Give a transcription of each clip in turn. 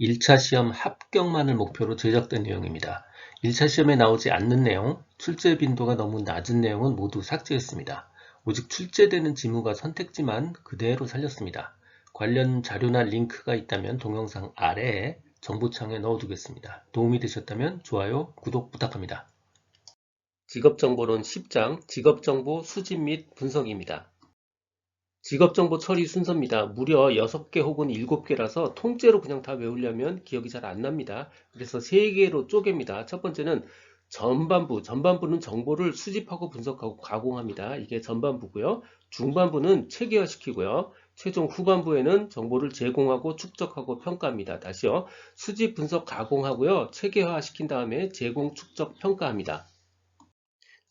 1차 시험 합격만을 목표로 제작된 내용입니다. 1차 시험에 나오지 않는 내용, 출제 빈도가 너무 낮은 내용은 모두 삭제했습니다. 오직 출제되는 지문과 선택지만 그대로 살렸습니다. 관련 자료나 링크가 있다면 동영상 아래에 정보창에 넣어두겠습니다. 도움이 되셨다면 좋아요, 구독 부탁합니다. 직업정보론 10장 직업정보 수집 및 분석입니다. 직업정보 처리 순서입니다. 무려 6개 혹은 7개라서 통째로 그냥 다 외우려면 기억이 잘 안 납니다. 그래서 3개로 쪼갭니다. 첫 번째는 전반부, 전반부는 정보를 수집하고 분석하고 가공합니다. 이게 전반부고요. 중반부는 체계화시키고요. 최종 후반부에는 정보를 제공하고 축적하고 평가합니다. 다시요. 수집, 분석, 가공하고요. 체계화시킨 다음에 제공, 축적, 평가합니다.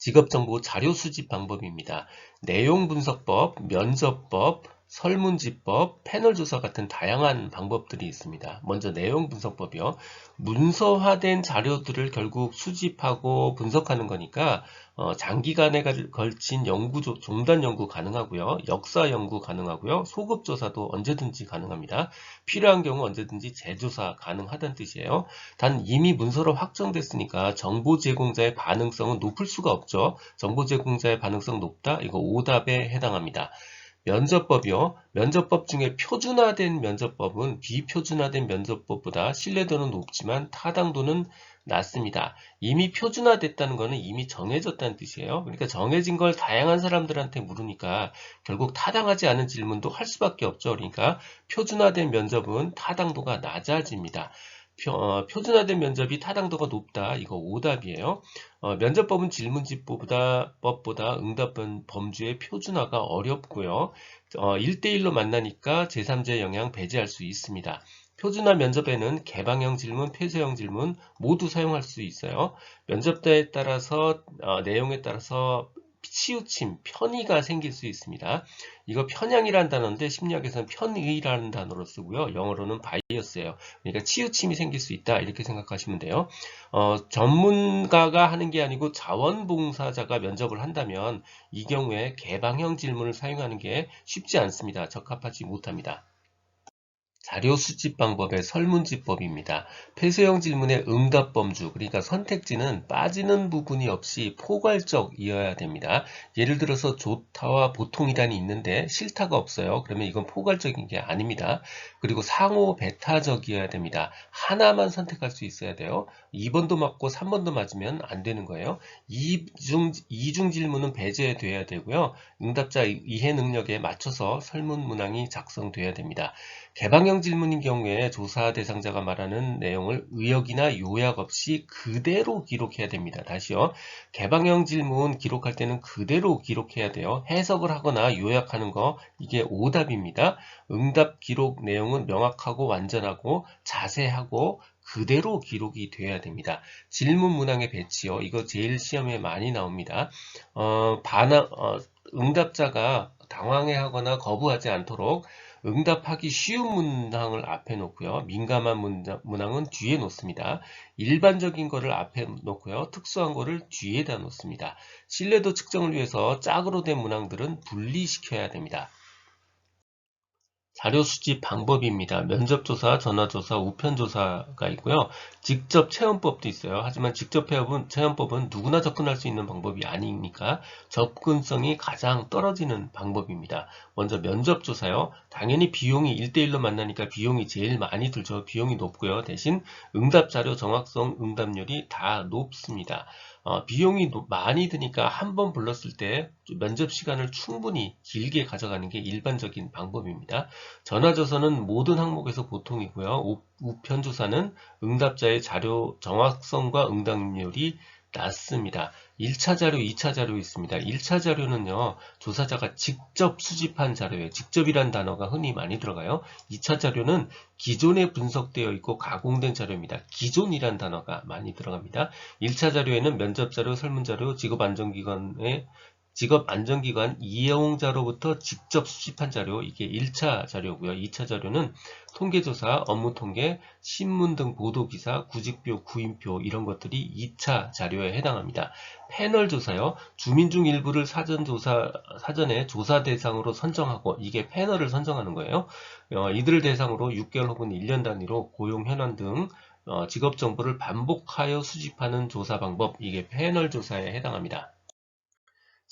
직업정보 자료 수집 방법입니다. 내용 분석법, 면접법, 설문지법, 패널 조사 같은 다양한 방법들이 있습니다. 먼저 내용 분석법이요. 문서화된 자료들을 결국 수집하고 분석하는 거니까 어, 장기간에 걸친 연구, 종단 연구 가능하고요. 역사 연구 가능하고요. 소급 조사도 언제든지 가능합니다. 필요한 경우 언제든지 재조사 가능하다는 뜻이에요. 단 이미 문서로 확정됐으니까 정보 제공자의 반응성은 높을 수가 없죠. 정보 제공자의 반응성 높다? 이거 오답에 해당합니다. 면접법이요. 면접법 중에 표준화된 면접법은 비표준화된 면접법보다 신뢰도는 높지만 타당도는 낮습니다. 이미 표준화됐다는 것은 이미 정해졌다는 뜻이에요. 그러니까 정해진 걸 다양한 사람들한테 물으니까 결국 타당하지 않은 질문도 할 수밖에 없죠. 그러니까 표준화된 면접은 타당도가 낮아집니다. 표, 어, 준화된 면접이 타당도가 높다. 이거 오답이에요. 어, 면접법은 질문지법보다 법보다 응답 범주의 표준화가 어렵고요. 어, 1대1로 만나니까 제3자의 영향 배제할 수 있습니다. 표준화 면접에는 개방형 질문, 폐쇄형 질문 모두 사용할 수 있어요. 면접대에 따라서 어, 내용에 따라서 치우침, 편의가 생길 수 있습니다. 이거 편향이라는 단어인데 심리학에서는 편의라는 단어로 쓰고요. 영어로는 바이어스예요. 그러니까 치우침이 생길 수 있다 이렇게 생각하시면 돼요. 어, 전문가가 하는 게 아니고 자원봉사자가 면접을 한다면 이 경우에 개방형 질문을 사용하는 게 쉽지 않습니다. 적합하지 못합니다. 자료 수집 방법의 설문지법입니다. 폐쇄형 질문의 응답 범주, 그러니까 선택지는 빠지는 부분이 없이 포괄적이어야 됩니다. 예를 들어서 좋다와 보통이란이 있는데 싫다가 없어요. 그러면 이건 포괄적인 게 아닙니다. 그리고 상호 배타적이어야 됩니다. 하나만 선택할 수 있어야 돼요. 2번도 맞고 3번도 맞으면 안 되는 거예요. 이중, 이중 질문은 배제돼야 되고요. 응답자 이해 능력에 맞춰서 설문 문항이 작성돼야 됩니다. 개방형 질문인 경우에 조사 대상자가 말하는 내용을 의역이나 요약 없이 그대로 기록해야 됩니다. 다시요. 개방형 질문 기록할 때는 그대로 기록해야 돼요. 해석을 하거나 요약하는 거 이게 오답입니다. 응답 기록 내용은 명확하고 완전하고 자세하고 그대로 기록이 돼야 됩니다. 질문 문항의 배치요. 이거 제일 시험에 많이 나옵니다. 어, 반항, 어, 응답자가 당황해하거나 거부하지 않도록 응답하기 쉬운 문항을 앞에 놓고요. 민감한 문항은 뒤에 놓습니다. 일반적인 거를 앞에 놓고요. 특수한 거를 뒤에다 놓습니다. 신뢰도 측정을 위해서 짝으로 된 문항들은 분리시켜야 됩니다. 자료 수집 방법입니다. 면접조사, 전화조사, 우편조사가 있고요. 직접 체험법도 있어요. 하지만 직접 체험법은 누구나 접근할 수 있는 방법이 아니니까 접근성이 가장 떨어지는 방법입니다. 먼저 면접조사요. 당연히 비용이 1대1로 만나니까 비용이 제일 많이 들죠. 비용이 높고요. 대신 응답자료 정확성, 응답률이 다 높습니다. 어, 비용이 많이 드니까 한 번 불렀을 때 면접 시간을 충분히 길게 가져가는 게 일반적인 방법입니다. 전화조사는 모든 항목에서 보통이고요. 우편조사는 응답자의 자료 정확성과 응답률이 낮습니다. 1차 자료, 2차 자료 있습니다. 1차 자료는요, 조사자가 직접 수집한 자료예요. 직접이란 단어가 흔히 많이 들어가요. 2차 자료는 기존에 분석되어 있고 가공된 자료입니다. 기존이란 단어가 많이 들어갑니다. 1차 자료에는 면접 자료, 설문 자료, 직업 안정기관의 직업 안전기관 이용자로부터 직접 수집한 자료 이게 1차 자료고요. 2차 자료는 통계조사, 업무통계, 신문 등 보도기사, 구직표, 구인표 이런 것들이 2차 자료에 해당합니다. 패널 조사요. 주민 중 일부를 사전 조사 사전에 조사 대상으로 선정하고 이게 패널을 선정하는 거예요. 어, 이들을 대상으로 6개월 혹은 1년 단위로 고용 현황 등 어, 직업 정보를 반복하여 수집하는 조사 방법 이게 패널 조사에 해당합니다.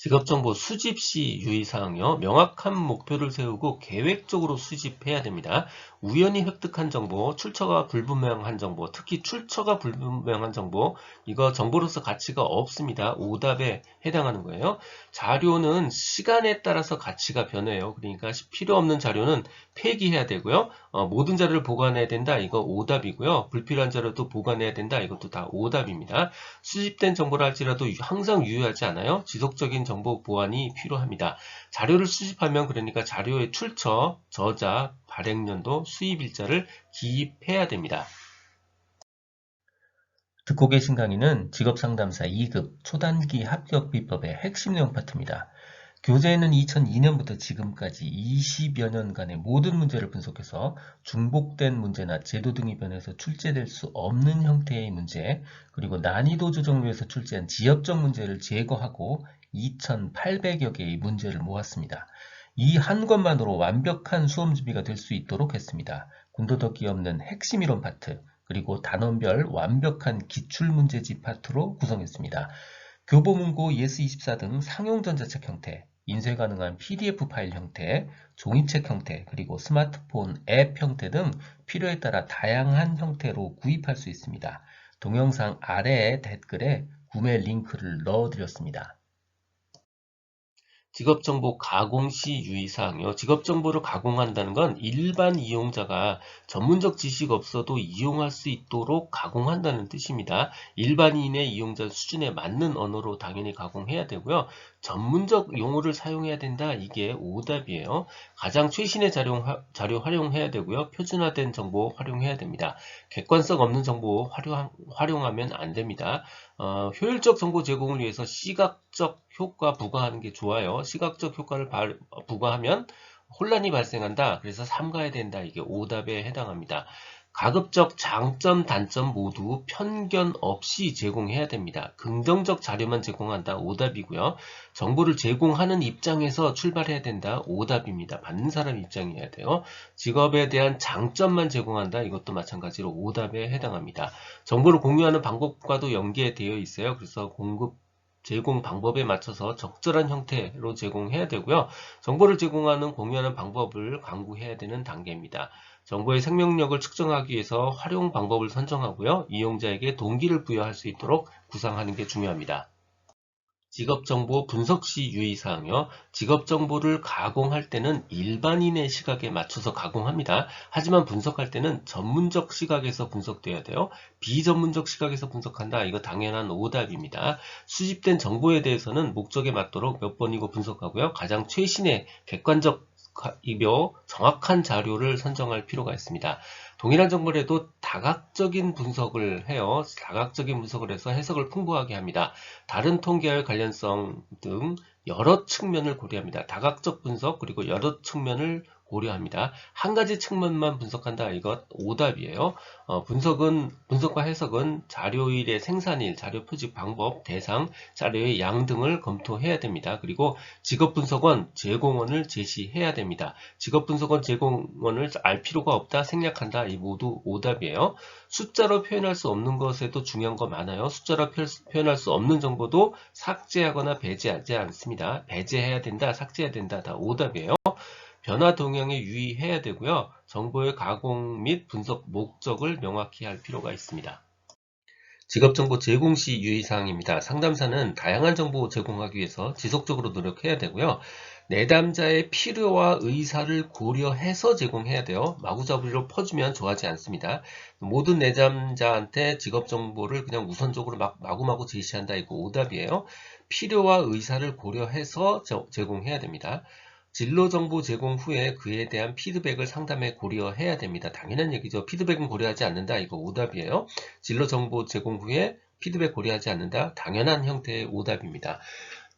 직업정보 수집 시 유의사항요. 명확한 목표를 세우고 계획적으로 수집해야 됩니다. 우연히 획득한 정보, 출처가 불분명한 정보, 특히 출처가 불분명한 정보, 이거 정보로서 가치가 없습니다. 오답에 해당하는 거예요. 자료는 시간에 따라서 가치가 변해요. 그러니까 필요 없는 자료는 폐기해야 되고요. 어, 모든 자료를 보관해야 된다. 이거 오답이고요. 불필요한 자료도 보관해야 된다. 이것도 다 오답입니다. 수집된 정보를 할지라도 항상 유효하지 않아요. 지속적인 정보 보완이 필요합니다. 자료를 수집하면 그러니까 자료의 출처, 저자, 발행년도, 수입일자를 기입해야 됩니다. 듣고 계신 강의는 직업상담사 2급 초단기 합격 비법의 핵심 내용 파트입니다. 교재에는 2002년부터 지금까지 20여 년간의 모든 문제를 분석해서 중복된 문제나 제도 등이 변해서 출제될 수 없는 형태의 문제, 그리고 난이도 조정을 위해서 출제한 지역적 문제를 제거하고 2,800여 개의 문제를 모았습니다. 이한 것만으로 완벽한 수험 준비가 될 수 있도록 했습니다. 군더더기 없는 핵심 이론 파트, 그리고 단원별 완벽한 기출문제집 파트로 구성했습니다. 교보문고 예스24 등 상용 전자책 형태, 인쇄 가능한 PDF 파일 형태, 종이책 형태, 그리고 스마트폰 앱 형태 등 필요에 따라 다양한 형태로 구입할 수 있습니다. 동영상 아래에 댓글에 구매 링크를 넣어드렸습니다. 직업정보 가공 시 유의사항이요. 직업정보를 가공한다는 건 일반 이용자가 전문적 지식 없어도 이용할 수 있도록 가공한다는 뜻입니다. 일반인의 이용자 수준에 맞는 언어로 당연히 가공해야 되고요. 전문적 용어를 사용해야 된다. 이게 오답이에요. 가장 최신의 자료, 자료 활용해야 되고요. 표준화된 정보 활용해야 됩니다. 객관성 없는 정보 활용, 활용하면 안 됩니다. 어, 효율적 정보 제공을 위해서 시각 적 효과 부과하는 게 좋아요. 시각적 효과를 발, 부과하면 혼란이 발생한다. 그래서 삼가야 된다. 이게 오답에 해당합니다. 가급적 장점, 단점 모두 편견 없이 제공해야 됩니다. 긍정적 자료만 제공한다. 오답이고요. 정보를 제공하는 입장에서 출발해야 된다. 오답입니다. 받는 사람 입장이어야 돼요. 직업에 대한 장점만 제공한다. 이것도 마찬가지로 오답에 해당합니다. 정보를 공유하는 방법과도 연계되어 있어요. 그래서 공급 제공 방법에 맞춰서 적절한 형태로 제공해야 되고요. 정보를 제공하는 공유하는 방법을 강구해야 되는 단계입니다. 정보의 생명력을 측정하기 위해서 활용 방법을 선정하고요. 이용자에게 동기를 부여할 수 있도록 구상하는 게 중요합니다. 직업정보 분석 시 유의사항이요. 직업정보를 가공할 때는 일반인의 시각에 맞춰서 가공합니다. 하지만 분석할 때는 전문적 시각에서 분석돼야 돼요. 비전문적 시각에서 분석한다. 이거 당연한 오답입니다. 수집된 정보에 대해서는 목적에 맞도록 몇 번이고 분석하고요. 가장 최신의 객관적 이며 정확한 자료를 선정할 필요가 있습니다. 동일한 정보라도 다각적인 분석을 해요. 다각적인 분석을 해서 해석을 풍부하게 합니다. 다른 통계와 관련성 등 여러 측면을 고려합니다. 다각적 분석 그리고 여러 측면을 고려합니다. 한 가지 측면만 분석한다. 이것 오답이에요. 어, 분석은 분석과 해석은 자료일의 생산일, 자료 표지 방법, 대상, 자료의 양 등을 검토해야 됩니다. 그리고 직업 분석원 제공원을 제시해야 됩니다. 직업 분석원 제공원을 알 필요가 없다, 생략한다. 이 모두 오답이에요. 숫자로 표현할 수 없는 것에도 중요한 거 많아요. 숫자로 표현할 수 없는 정보도 삭제하거나 배제하지 않습니다. 배제해야 된다, 삭제해야 된다. 다 오답이에요. 변화 동향에 유의해야 되고요. 정보의 가공 및 분석 목적을 명확히 할 필요가 있습니다. 직업정보 제공 시 유의사항입니다. 상담사는 다양한 정보 제공하기 위해서 지속적으로 노력해야 되고요. 내담자의 필요와 의사를 고려해서 제공해야 돼요. 마구잡이로 퍼주면 좋아하지 않습니다. 모든 내담자한테 직업 정보를 그냥 우선적으로 막 마구마구 제시한다. 이거 오답이에요. 필요와 의사를 고려해서 제공해야 됩니다. 진로 정보 제공 후에 그에 대한 피드백을 상담에 고려해야 됩니다. 당연한 얘기죠. 피드백은 고려하지 않는다. 이거 오답이에요. 진로 정보 제공 후에 피드백 고려하지 않는다. 당연한 형태의 오답입니다.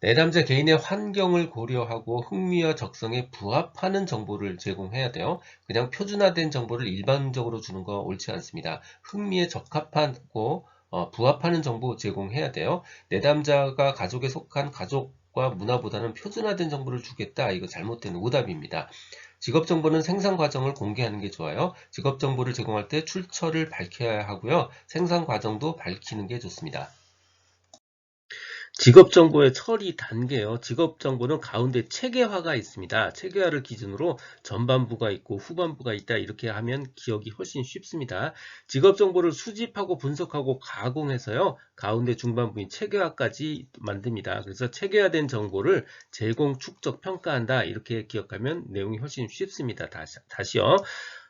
내담자 개인의 환경을 고려하고 흥미와 적성에 부합하는 정보를 제공해야 돼요. 그냥 표준화된 정보를 일반적으로 주는 거 옳지 않습니다. 흥미에 적합하고 어, 부합하는 정보 제공해야 돼요. 내담자가 가족에 속한 가족 과 문화보다는 표준화된 정보를 주겠다. 이거 잘못된 오답입니다. 직업 정보는 생산 과정을 공개하는 게 좋아요. 직업 정보를 제공할 때 출처를 밝혀야 하고요. 생산 과정도 밝히는 게 좋습니다. 직업정보의 처리 단계요. 직업정보는 가운데 체계화가 있습니다. 체계화를 기준으로 전반부가 있고 후반부가 있다. 이렇게 하면 기억이 훨씬 쉽습니다. 직업정보를 수집하고 분석하고 가공해서요. 가운데 중반부인 체계화까지 만듭니다. 그래서 체계화된 정보를 제공, 축적, 평가한다. 이렇게 기억하면 내용이 훨씬 쉽습니다. 다시, 다시요.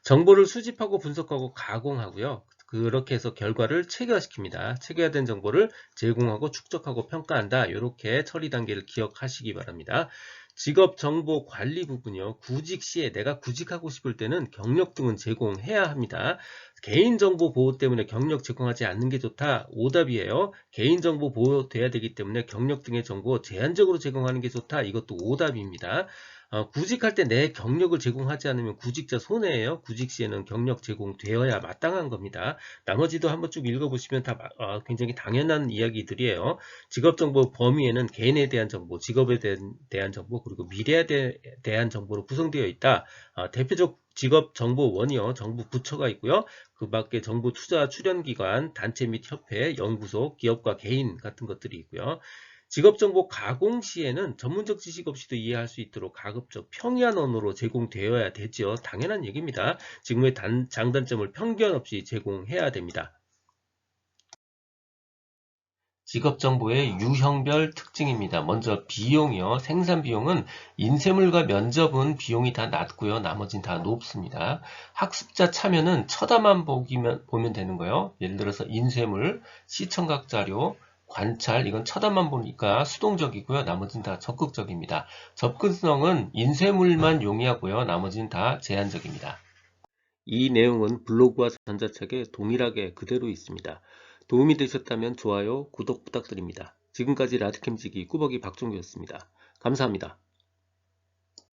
정보를 수집하고 분석하고 가공하고요. 그렇게 해서 결과를 체계화시킵니다. 체계화된 정보를 제공하고 축적하고 평가한다. 이렇게 처리 단계를 기억하시기 바랍니다. 직업 정보 관리 부분이요. 구직 시에 내가 구직하고 싶을 때는 경력 등은 제공해야 합니다. 개인정보 보호 때문에 경력 제공하지 않는 게 좋다. 오답이에요. 개인정보 보호돼야 되기 때문에 경력 등의 정보 제한적으로 제공하는 게 좋다. 이것도 오답입니다. 어, 구직할 때 내 경력을 제공하지 않으면 구직자 손해예요. 구직 시에는 경력 제공되어야 마땅한 겁니다. 나머지도 한번 쭉 읽어보시면 다 어, 굉장히 당연한 이야기들이에요. 직업정보 범위에는 개인에 대한 정보, 직업에 대한 정보, 그리고 미래에 대한 정보로 구성되어 있다. 어, 대표적 직업 정보원이요. 정부 부처가 있고요. 그 밖에 정부 투자 출연기관, 단체 및 협회, 연구소, 기업과 개인 같은 것들이 있고요. 직업정보 가공 시에는 전문적 지식 없이도 이해할 수 있도록 가급적 평이한 언어로 제공되어야 되죠. 당연한 얘기입니다. 직무의 단, 장단점을 편견 없이 제공해야 됩니다. 직업정보의 유형별 특징입니다. 먼저 비용이요. 생산 비용은 인쇄물과 면접은 비용이 다 낮고요. 나머지는 다 높습니다. 학습자 참여는 쳐다만 보기면, 보면 되는 거예요. 예를 들어서 인쇄물, 시청각 자료, 관찰, 이건 쳐다만 보니까 수동적이고요. 나머지는 다 적극적입니다. 접근성은 인쇄물만 용이하고요. 나머지는 다 제한적입니다. 이 내용은 블로그와 전자책에 동일하게 그대로 있습니다. 도움이 되셨다면 좋아요, 구독 부탁드립니다. 지금까지 라드캠지기 꾸벅이 박종규였습니다. 감사합니다.